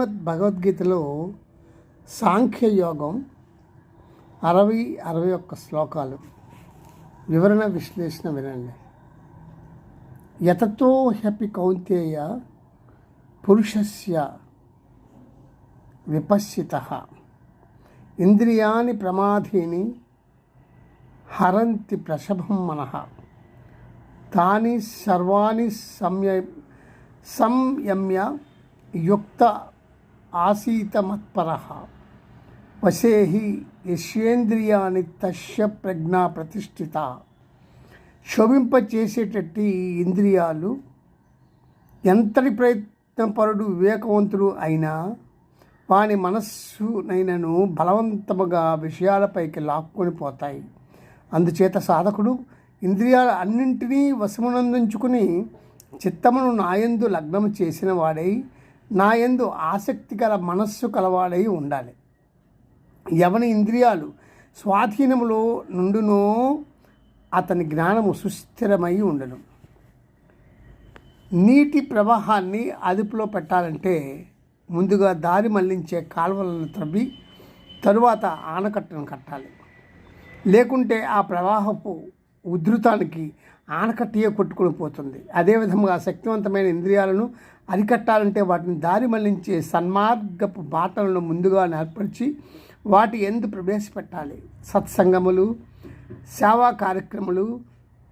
శ్రీమద్ భగవద్గీతలో సాంఖ్యయోగం అరవై అరవై ఒక్క శ్లోకాలు. వివరణ విశ్లేషణ వినండి. యతతో హ్యపి కౌంతేయ పురుషస్య విపశ్చిత. ఇంద్రియాని ప్రమాధీని హరంతి ప్రషభం మన. తాని సర్వాణి సంయ సంయమ్య యుక్త ఆసీత మత్పర వశేహి యశ్వేంద్రియాని తస్య ప్రజ్ఞా ప్రతిష్ఠిత. శోభింపచేసేటట్టి ఇంద్రియాలు ఎంతటి ప్రయత్నపరుడు వివేకవంతుడు అయినా వాని మనస్సునైనను బలవంతముగా విషయాలపైకి లాక్కొని పోతాయి. అందుచేత సాధకుడు ఇంద్రియాల అన్నింటినీ వశమునందించుకుని చిత్తమును నాయందు లగ్నము చేసిన వాడై నా యందు ఆసక్తి గల మనస్సు కలవాడై ఉండాలి. ఎవని ఇంద్రియాలు స్వాధీనములో నుండునో అతని జ్ఞానము సుస్థిరమై ఉండను. నీటి ప్రవాహాన్ని అదుపులో పెట్టాలంటే ముందుగా దారి మళ్ళించే కాలువలను త్రవ్వి తరువాత ఆనకట్టను కట్టాలి. లేకుంటే ఆ ప్రవాహపు ఉధృతానికి ఆనకట్టయే కొట్టుకుని పోతుంది. అదేవిధంగా శక్తివంతమైన ఇంద్రియాలను అరికట్టాలంటే వాటిని దారి మళ్ళించే సన్మార్గపు బాటలను ముందుగా ఏర్పరిచి వాటి ఎందు ప్రవేశపెట్టాలి. సత్సంగములు సేవా కార్యక్రమాలు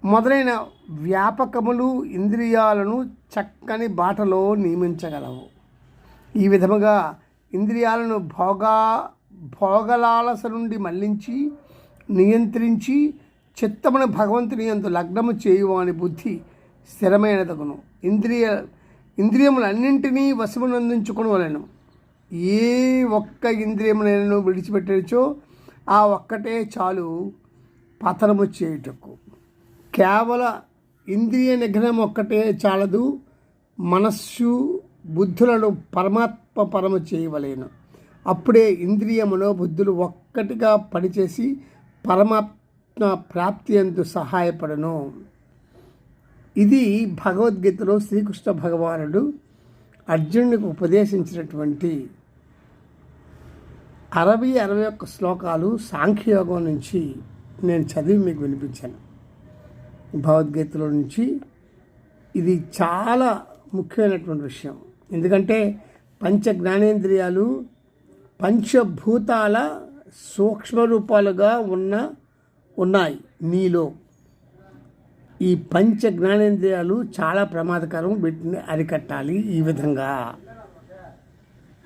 మొదలైన వ్యాపకములు ఇంద్రియాలను చక్కని బాటలో నియమించగలవు. ఈ విధముగా ఇంద్రియాలను భోగా భోగలాలస నుండి మళ్ళించి నియంత్రించి చిత్తమును భగవంతుని ఎందు లగ్నము చేయువాని బుద్ధి స్థిరమైనదగును. ఇంద్రియ ఇంద్రియములన్నింటినీ వశమునందించుకునవలను ఏ ఒక్క ఇంద్రియమునైనా విడిచిపెట్టచ్చో ఆ ఒక్కటే చాలు పతనము చేయుటకు. కేవల ఇంద్రియ నిఘ్నం ఒక్కటే చాలదు మనస్సు బుద్ధులను పరమాత్మ పరము చేయవలేను. అప్పుడే ఇంద్రియములో బుద్ధులు ఒక్కటిగా పనిచేసి పరమాత్మ ప్రాప్తి అందు సహాయపడను. ఇది భగవద్గీతలో శ్రీకృష్ణ భగవానుడు అర్జునుడికి ఉపదేశించినటువంటి అరవై అరవై ఒక్క శ్లోకాలు సాంఖ్యయోగం నుంచి నేను చదివి మీకు వినిపించాను. భగవద్గీతలో నుంచి ఇది చాలా ముఖ్యమైనటువంటి విషయం. ఎందుకంటే పంచ జ్ఞానేంద్రియాలు పంచభూతాల సూక్ష్మ రూపాలుగా ఉన్న ఉన్నాయి. నీలో ఈ పంచ జ్ఞానేంద్రియాలు చాలా ప్రమాదకరం వీటిని అరికట్టాలి ఈ విధంగా.